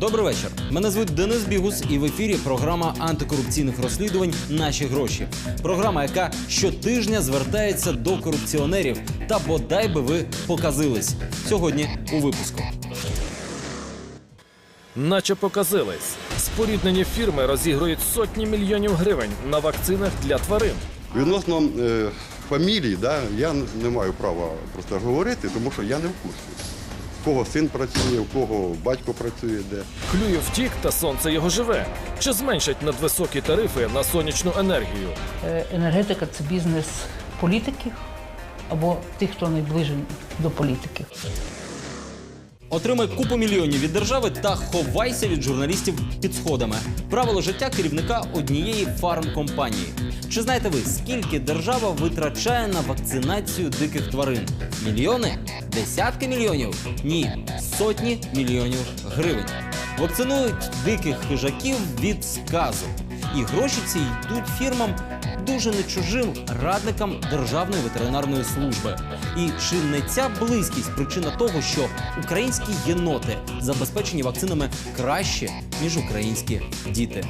Добрий вечір. Мене звуть Денис Бігус, і в ефірі програма антикорупційних розслідувань Наші гроші. Програма, яка щотижня звертається до корупціонерів. Та бодай би ви показились. Сьогодні у випуску. Наче показились. Споріднені фірми розігрують сотні мільйонів гривень на вакцинах для тварин. Відносно е, фамілій, да, я не маю права просто говорити, тому що я не в курсі. Кого син працює, в кого батько працює, де. Клює втік, та сонце його живе. Чи зменшать надвисокі тарифи на сонячну енергію? Е, Енергетика це бізнес політиків або тих, хто найближчий до політики. Отримай купу мільйонів від держави та ховайся від журналістів під сходами. Правило життя керівника однієї фармкомпанії. Чи знаєте ви, скільки держава витрачає на вакцинацію диких тварин? Мільйони? Десятки мільйонів? Ні, сотні мільйонів гривень. Вакцинують диких хижаків від сказу. І гроші ці йдуть фірмам дуже не чужим радникам Державної ветеринарної служби. І чи не ця близькість причина того, що українські єноти забезпечені вакцинами краще, ніж українські діти?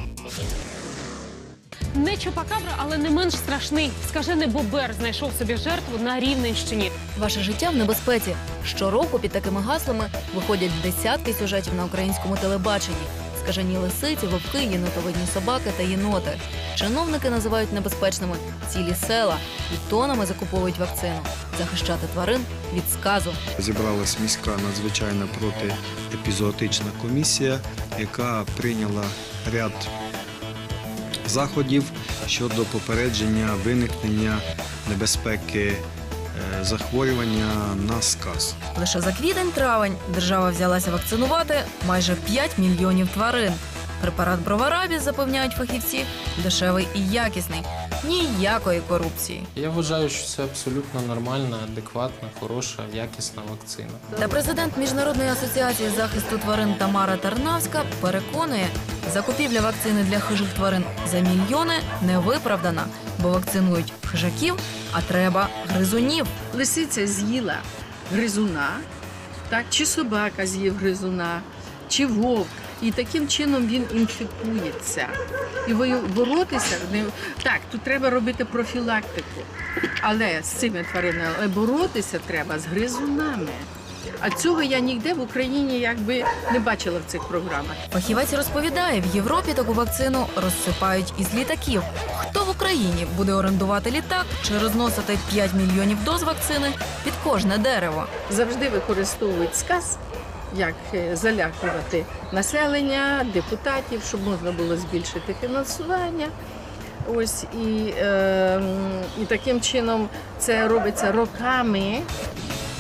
Не чупакабра, але не менш страшний. Скажений бобер знайшов собі жертву на Рівненщині. Ваше життя в небезпеці. Щороку під такими гаслами виходять десятки сюжетів на українському телебаченні. Скажені лисиці, вовки, єнотовидні собаки та єноти. Чиновники називають небезпечними цілі села і тонами закуповують вакцину. Захищати тварин від сказу. Зібралась міська надзвичайна протиепізоотична комісія, яка прийняла ряд заходів щодо попередження виникнення небезпеки захворювання на сказ. Лише за квітень-травень держава взялася вакцинувати майже 5 мільйонів тварин. Препарат Броварабі, запевняють фахівці, дешевий і якісний. Ніякої корупції. Я вважаю, що це абсолютно нормальна, адекватна, хороша, якісна вакцина. Та президент Міжнародної асоціації захисту тварин Тамара Тарнавська переконує, закупівля вакцини для хижих тварин за мільйони не виправдана, бо вакцинують хижаків, а треба гризунів. лисиця з'їла гризуна, так, чи собака з'їв гризуна, чи вовк. І таким чином він інфікується. І боротися так, тут треба робити профілактику. Але з цими тваринами боротися треба з гризунами. А цього я ніде в Україні якби не бачила в цих програмах. Фахівець розповідає, в Європі таку вакцину розсипають із літаків. Хто в Україні буде орендувати літак чи розносити 5 мільйонів доз вакцини під кожне дерево? завжди використовують сказ, як е, залякувати населення, депутатів, щоб можна було збільшити фінансування. Ось і, е, і таким чином це робиться роками.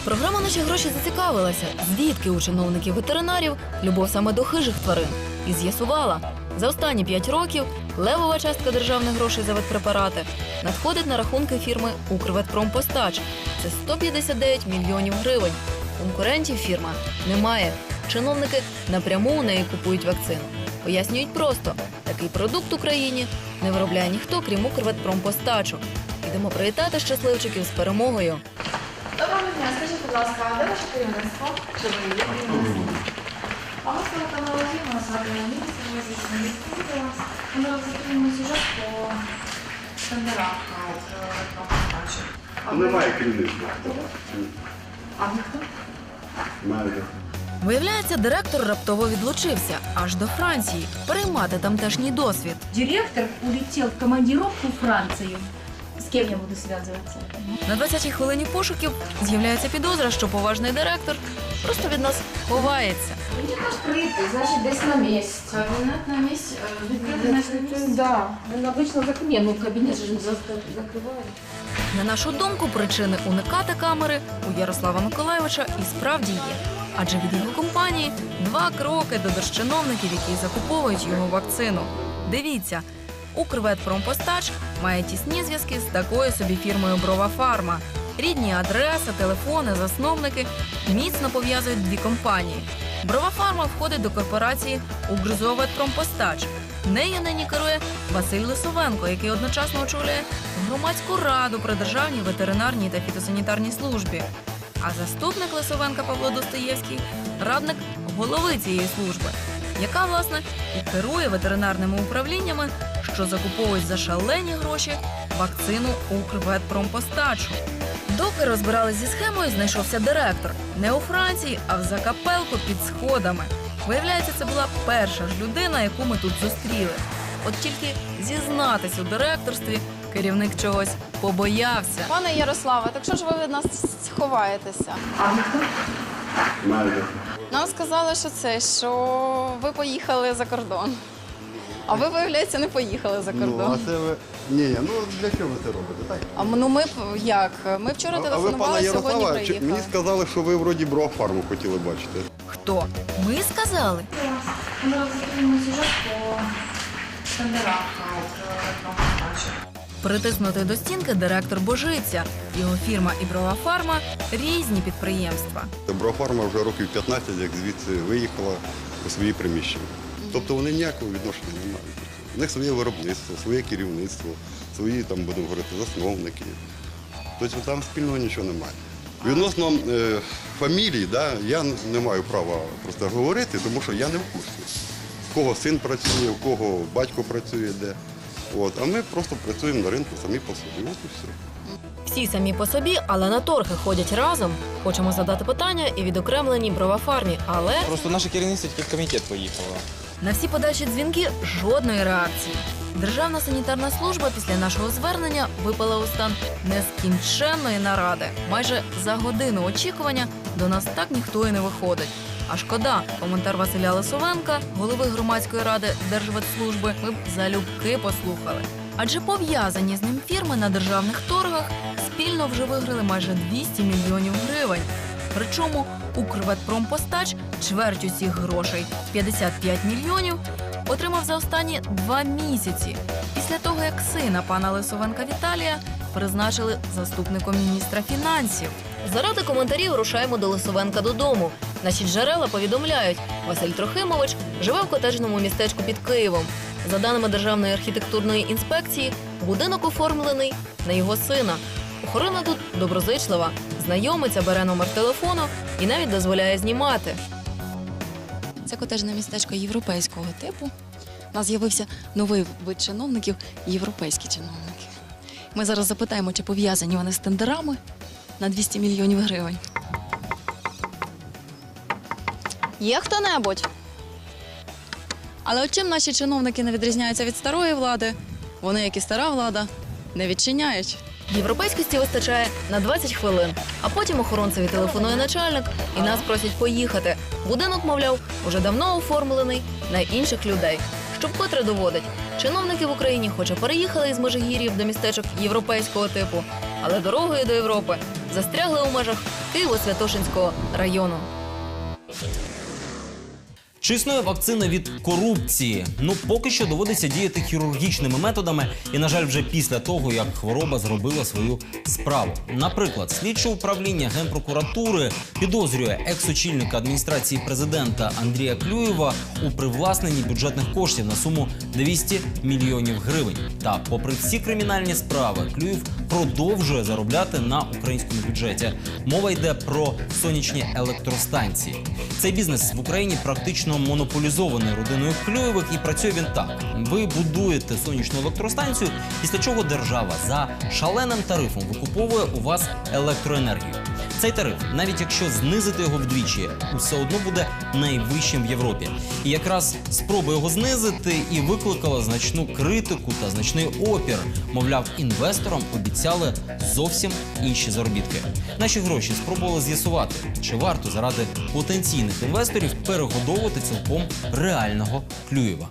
Програма наші гроші зацікавилася, звідки у чиновників ветеринарів любов саме до хижих тварин, і з'ясувала, за останні 5 років левова частка державних грошей за ветпрепарати надходить на рахунки фірми Укрветпромпостач. Це 159 мільйонів гривень. Конкурентів фірма немає. Чиновники напряму у неї купують вакцину. Пояснюють просто, такий продукт Україні не виробляє ніхто, крім Укрветпромпостачу. Ідемо привітати щасливчиків з перемогою. Доброго дня, скажіть, будь ласка, а де ваше керівництво? Чи ви є керівництво? А ми з телеканалу «Фільм», звати Леонід, ми здійснюємо відповіді. Ми розглядаємо сюжет по тендерах на електропередачі. Немає керівництва. А ви хто? Менеджер. Виявляється, директор раптово відлучився аж до Франції переймати тамтешній досвід. Директор улетів в командировку в З ким я буду зв'язуватися? На 20-й хвилині пошуків з'являється підозра, що поважний директор просто від нас ховається. Він прийти, значить, десь на місці. Кабінет на місці? Відкрити на місці? Да. Він обично закриє. Ну кабінет же закриває. На нашу думку, причини уникати камери у Ярослава Миколайовича і справді є. Адже від його компанії два кроки до держчиновників, які закуповують його вакцину. Дивіться, Укрветпромпостач має тісні зв'язки з такою собі фірмою Брова Фарма. Рідні адреси, телефони, засновники міцно пов'язують дві компанії. Брова Фарма входить до корпорації Укрзоветпромпостач. Нею нині керує Василь Лисовенко, який одночасно очолює громадську раду при державній ветеринарній та фітосанітарній службі. А заступник Лисовенка Павло Достоєвський радник голови цієї служби. яка власне і керує ветеринарними управліннями, що закуповують за шалені гроші вакцину Укрветпромпостачу. Доки розбирались зі схемою, знайшовся директор не у Франції, а в закапелку під сходами. Виявляється, це була перша ж людина, яку ми тут зустріли. От тільки зізнатись у директорстві керівник чогось побоявся. Пане Ярославе, так що ж ви від нас ховаєтеся? Нам сказали, що це, що ви поїхали за кордон. А ви, виявляється, не поїхали за Ну, а кордон. це ви. Ні, ну для чого ви це робите? Так? А ну ми б- як? Ми вчора А, а ви, телефонували, сьогодні Ярослава, чи- приїхали. мені сказали, що ви вроді брофарму хотіли бачити. Хто? Ми сказали? Ми сюжет по. Притиснутий до стінки директор божиться. Його фірма і брова фарма різні підприємства. Брофарма вже років 15, як звідси виїхала у свої приміщення. Тобто вони ніякого відношення не мають. У них своє виробництво, своє керівництво, свої там будемо говорити, засновники. Тобто там спільного нічого немає. Відносно е, фамілій, да, я не маю права просто говорити, тому що я не в курсі. В кого син працює, в кого батько працює, де. От, а ми просто працюємо на ринку самі по собі. От і все. Всі самі по собі, але на торги ходять разом. Хочемо задати питання і відокремлені бровафармі, але Просто наше керівництво тільки в комітет поїхало. На всі подальші дзвінки жодної реакції. Державна санітарна служба після нашого звернення випала у стан нескінченної наради. Майже за годину очікування до нас так ніхто і не виходить. А шкода, коментар Василя Лисовенка, голови громадської ради Держветслужби, ми б залюбки послухали. Адже пов'язані з ним фірми на державних торгах спільно вже виграли майже 200 мільйонів гривень. Причому Укрветпромпостач чверть усіх грошей 55 мільйонів отримав за останні два місяці після того, як сина пана Лисовенка Віталія призначили заступником міністра фінансів. Заради коментарів рушаємо до Лисовенка додому. Наші джерела повідомляють, Василь Трохимович живе в котеджному містечку під Києвом. За даними Державної архітектурної інспекції, будинок оформлений на його сина. Охорона тут доброзичлива. Знайомиця бере номер телефону і навіть дозволяє знімати. Це котежне містечко європейського типу. У нас з'явився новий вид чиновників європейські чиновники. Ми зараз запитаємо, чи пов'язані вони з тендерами на 200 мільйонів гривень. Є хто-небудь? Але от чим наші чиновники не відрізняються від старої влади? Вони, як і стара влада, не відчиняють. Європейськості вистачає на 20 хвилин, а потім охоронцеві телефонує начальник і нас просять поїхати. Будинок, мовляв, уже давно оформлений на інших людей. Щоб котре доводить, чиновники в Україні, хоча переїхали із Межигір'їв до містечок європейського типу, але дорогою до Європи застрягли у межах Києво-Святошинського району. Чи існує вакцина від корупції? Ну поки що доводиться діяти хірургічними методами, і на жаль, вже після того, як хвороба зробила свою справу. Наприклад, слідче управління генпрокуратури підозрює екс-очільника адміністрації президента Андрія Клюєва у привласненні бюджетних коштів на суму 200 мільйонів гривень. Та, попри всі кримінальні справи, Клюєв продовжує заробляти на українському бюджеті. Мова йде про сонячні електростанції. Цей бізнес в Україні практично монополізований родиною Клюєвих і працює він так: ви будуєте сонячну електростанцію, після чого держава за шаленим тарифом викуповує у вас електроенергію. Цей тариф, навіть якщо знизити його вдвічі, усе одно буде найвищим в Європі. І якраз спроба його знизити і викликала значну критику та значний опір. Мовляв, інвесторам обіцяли зовсім інші заробітки. Наші гроші спробували з'ясувати, чи варто заради потенційних інвесторів перегодовувати цілком реального Клюєва.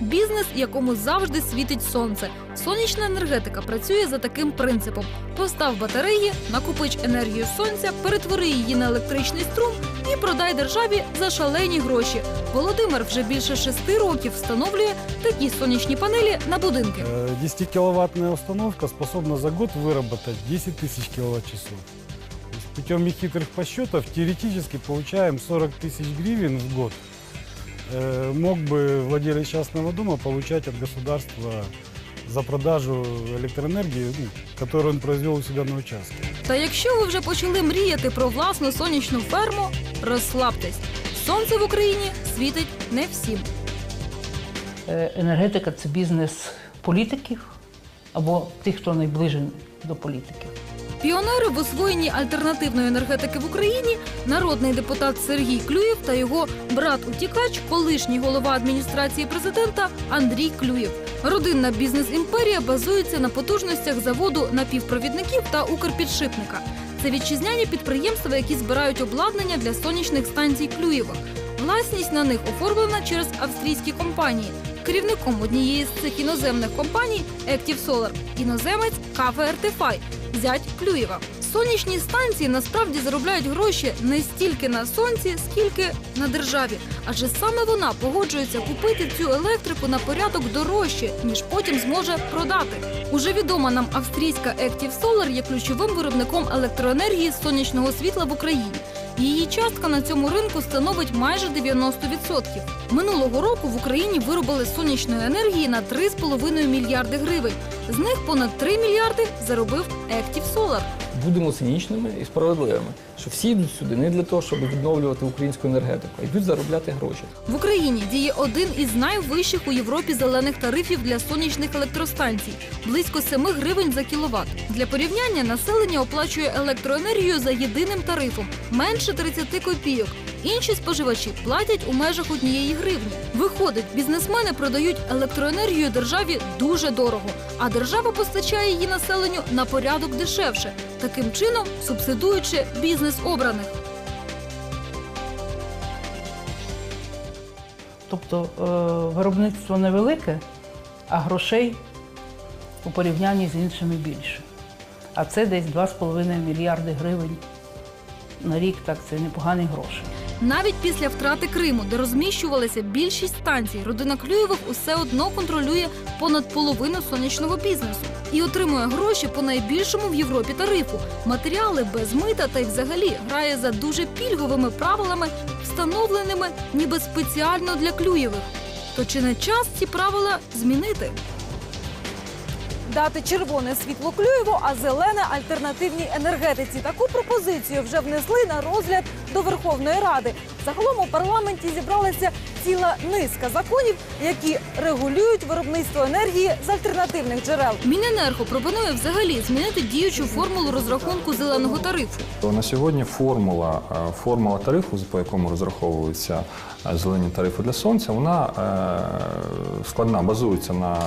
Бізнес, якому завжди світить сонце. Сонячна енергетика працює за таким принципом: постав батареї, накопич енергію сонця, перетвори її на електричний струм і продай державі за шалені гроші. Володимир вже більше шести років встановлює такі сонячні панелі на будинки. 10-киловаттная установка способна за год выработать 10 тысяч киловатт-часов. То есть Путем нехитрых подсчетов теоретически получаем 40 тысяч гривен в год. Э, Мог бы владелец частного дома получать от государства за продажу электроэнергии, ну, которую он произвел у себя на участке. Та якщо ви вже почали мріяти про власну сонячну ферму, розслабтесь. сонце в Україні світить не всім. Е, Енергетика це бізнес політиків або тих, хто найближений до політиків. Піонери в освоєнні альтернативної енергетики в Україні народний депутат Сергій Клюєв та його брат-утікач, колишній голова адміністрації президента Андрій Клюєв. Родинна бізнес-імперія базується на потужностях заводу напівпровідників та укрпідшипника. Це вітчизняні підприємства, які збирають обладнання для сонячних станцій Клюєва. Власність на них оформлена через австрійські компанії. Керівником однієї з цих іноземних компаній Active Solar іноземець Кафе Ертефай, зять Клюєва. Сонячні станції насправді заробляють гроші не стільки на сонці, скільки на державі, адже саме вона погоджується купити цю електрику на порядок дорожче, ніж потім зможе продати. Уже відома нам австрійська Active Solar є ключовим виробником електроенергії сонячного світла в Україні. Її частка на цьому ринку становить майже 90%. Минулого року в Україні виробили сонячної енергії на 3,5 мільярди гривень. З них понад 3 мільярди заробив Active Solar. Будемо цинічними і справедливими, що всі йдуть сюди не для того, щоб відновлювати українську енергетику, а йдуть заробляти гроші. В Україні діє один із найвищих у Європі зелених тарифів для сонячних електростанцій близько 7 гривень за кіловат. Для порівняння населення оплачує електроенергію за єдиним тарифом менше 30 копійок. Інші споживачі платять у межах однієї гривні. Виходить, бізнесмени продають електроенергію державі дуже дорого, а держава постачає її населенню на порядок дешевше, таким чином субсидуючи бізнес обраних. Тобто е, виробництво невелике, а грошей у порівнянні з іншими більше. А це десь 2,5 мільярди гривень на рік, так це непогані гроші. Навіть після втрати Криму, де розміщувалася більшість станцій, родина Клюєвих усе одно контролює понад половину сонячного бізнесу і отримує гроші по найбільшому в Європі тарифу. Матеріали без мита та й взагалі грає за дуже пільговими правилами, встановленими ніби спеціально для Клюєвих. То чи не час ці правила змінити? Дати червоне світло Клюєву, а зелене альтернативній енергетиці. Таку пропозицію вже внесли на розгляд до Верховної Ради. Загалом у парламенті зібралася ціла низка законів, які регулюють виробництво енергії з альтернативних джерел. Міненерго пропонує взагалі змінити діючу формулу розрахунку зеленого тарифу. На сьогодні формула, е, формула тарифу, по якому розраховуються е, зелені тарифи для сонця, вона е, складна, базується на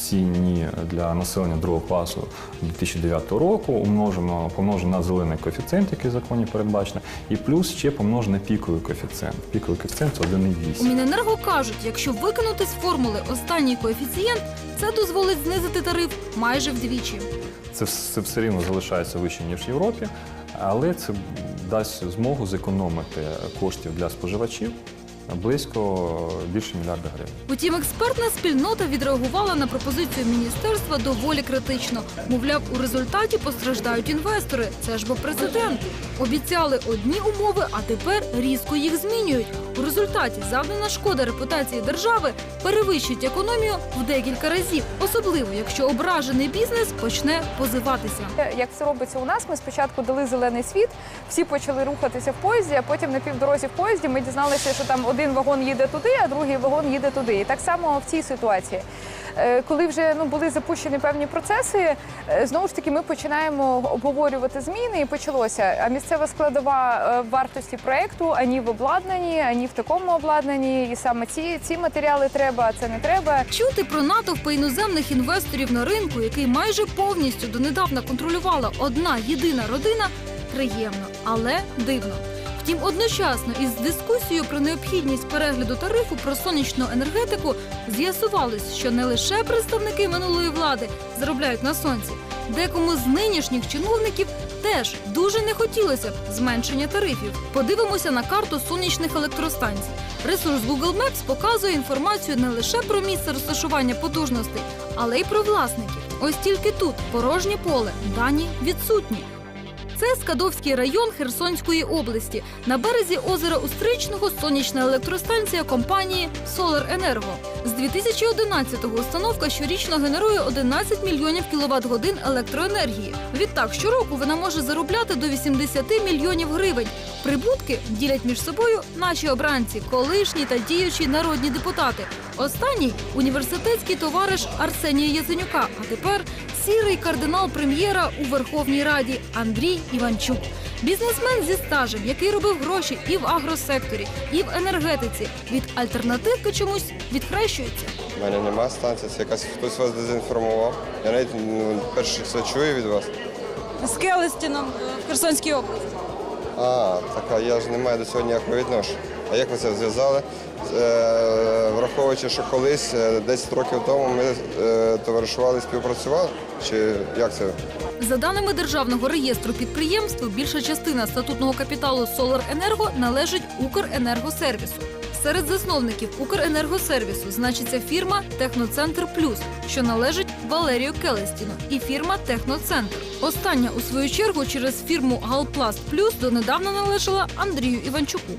ціні для населення другого класу 2009 року, умножено, помножено на зелений коефіцієнт, який в законі передбачено, і плюс ще помножено на піковий коефіцієнт. Піковий коефіцієнт це У 1,8. Міненерго кажуть, якщо викинути з формули останній коефіцієнт, це дозволить знизити тариф майже вдвічі. Це, це все рівно залишається вище, ніж в Європі, але це дасть змогу зекономити коштів для споживачів близько більше мільярда гривень. Утім, експертна спільнота відреагувала на пропозицію міністерства доволі критично. Мовляв, у результаті постраждають інвестори. Це ж бо президент. Обіцяли одні умови, а тепер різко їх змінюють. У результаті завдана шкода репутації держави перевищить економію в декілька разів, особливо якщо ображений бізнес почне позиватися. Як це робиться у нас, ми спочатку дали зелений світ, всі почали рухатися в поїзді, а потім на півдорозі в поїзді ми дізналися, що там один вагон їде туди, а другий вагон їде туди. І так само в цій ситуації. Е, Коли вже ну були запущені певні процеси, е, знову ж таки ми починаємо обговорювати зміни, і почалося. А місцева складова е, вартості проекту ані в обладнанні, ані в такому обладнанні. І саме ці, ці матеріали треба, а це не треба. Чути про натовпи іноземних інвесторів на ринку, який майже повністю донедавна контролювала одна єдина родина, приємно, але дивно. Втім, одночасно із дискусією про необхідність перегляду тарифу про сонячну енергетику з'ясувалось, що не лише представники минулої влади заробляють на сонці. Декому з нинішніх чиновників теж дуже не хотілося б зменшення тарифів. Подивимося на карту сонячних електростанцій. Ресурс Google Maps показує інформацію не лише про місце розташування потужностей, але й про власників. Ось тільки тут порожнє поле, дані відсутні. Це Скадовський район Херсонської області. На березі озера Устричного сонячна електростанція компанії Solar Енерго. З 2011-го установка щорічно генерує 11 мільйонів кіловат годин електроенергії. Відтак щороку вона може заробляти до 80 мільйонів гривень. Прибутки ділять між собою наші обранці, колишні та діючі народні депутати. Останній університетський товариш Арсенія Яценюка, а тепер сірий кардинал прем'єра у Верховній Раді Андрій Іванчук. Бізнесмен зі стажем, який робив гроші і в агросекторі, і в енергетиці. Від альтернативки чомусь відхрещується. У мене нема станції, це якась хтось вас дезінформував. Я навіть ну, перше це чую від вас. З Келестіном в Херсонській області. А, так а я ж не маю до цього ніякого відношення. А як ви це зв'язали? Е, враховуючи, що колись, е, 10 років тому, ми е, товаришували, співпрацювали? Чи як це? За даними державного реєстру підприємств, більша частина статутного капіталу Solar Енерго належить Укренергосервісу. Серед засновників Укренергосервісу значиться фірма Техноцентр Плюс, що належить Валерію Келестіну, і фірма Техноцентр. Остання, у свою чергу, через фірму Галпласт Плюс донедавна належала Андрію Іванчуку.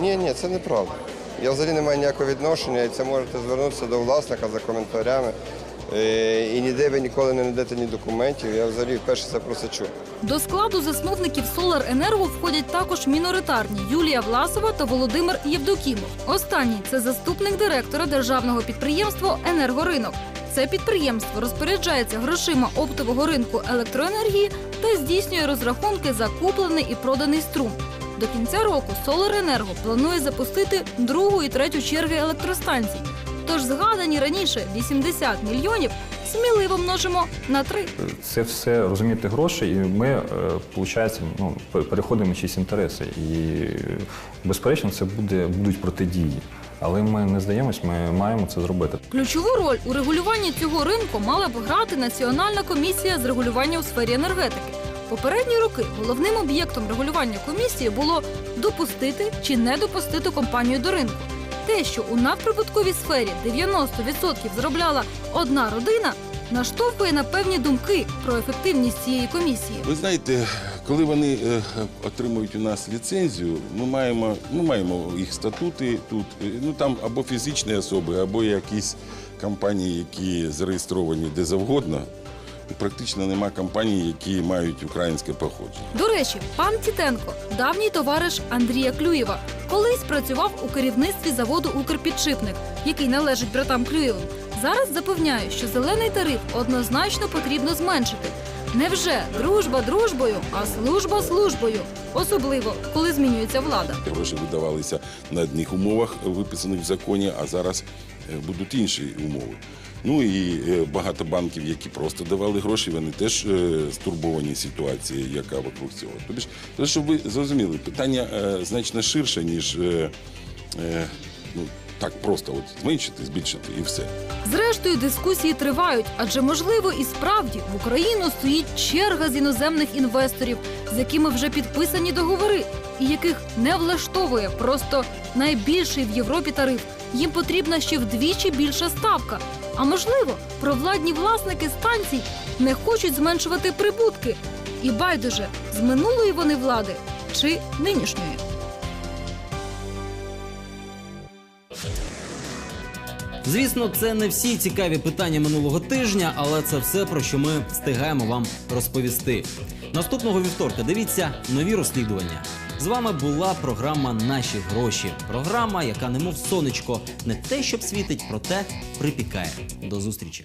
Ні, ні, це неправда. Я взагалі не маю ніякого відношення, і це можете звернутися до власника за коментарями. Е, І ніде ви ніколи не знайдете ні документів. Я взагалі вперше це про це чув. До складу засновників Solar Енерго входять також міноритарні Юлія Власова та Володимир Євдокімов. Останній це заступник директора державного підприємства Енергоринок. Це підприємство розпоряджається грошима оптового ринку електроенергії та здійснює розрахунки за куплений і проданий струм. До кінця року Солоренерго планує запустити другу і третю черги електростанцій. Тож згадані раніше 80 мільйонів сміливо множимо на три. Це все розуміти гроші, і ми, е, виходить, ну, пе- переходимо чиїсь інтереси. І, е, безперечно, це буде, будуть протидії. Але ми не здаємось, ми маємо це зробити. Ключову роль у регулюванні цього ринку мала б грати Національна комісія з регулювання у сфері енергетики. Попередні роки головним об'єктом регулювання комісії було допустити чи не допустити компанію до ринку. Те, що у надприбутковій сфері 90% заробляла одна родина, наштовхує на певні думки про ефективність цієї комісії. Ви знаєте, коли вони е, отримують у нас ліцензію, ми маємо, ми маємо їх статути тут. Е, Ну там або фізичні особи, або якісь компанії, які зареєстровані де завгодно. Практично нема компаній, які мають українське походження. До речі, пан Тітенко, давній товариш Андрія Клюєва, колись працював у керівництві заводу Укрпідшипник, який належить братам Клюєвим. Зараз запевняє, що зелений тариф однозначно потрібно зменшити. Невже дружба дружбою, а служба службою, особливо коли змінюється влада. Гроші видавалися на одних умовах, виписаних в законі, а зараз е, будуть інші умови. Ну і е, багато банків, які просто давали гроші, вони теж е, стурбовані ситуацією, яка вокруг цього. Тобто, ж, щоб ви зрозуміли, питання е, значно ширше, ніж ну, так просто от зменшити, збільшити і все. Зрештою, дискусії тривають, адже можливо і справді в Україну стоїть черга з іноземних інвесторів, з якими вже підписані договори, і яких не влаштовує просто найбільший в Європі тариф. Їм потрібна ще вдвічі більша ставка. А можливо, провладні власники станцій не хочуть зменшувати прибутки. І байдуже з минулої вони влади чи нинішньої. Звісно, це не всі цікаві питання минулого тижня, але це все про що ми встигаємо вам розповісти. Наступного вівторка дивіться нові розслідування. З вами була програма Наші гроші. Програма, яка немов сонечко, не те, щоб світить, проте припікає. До зустрічі.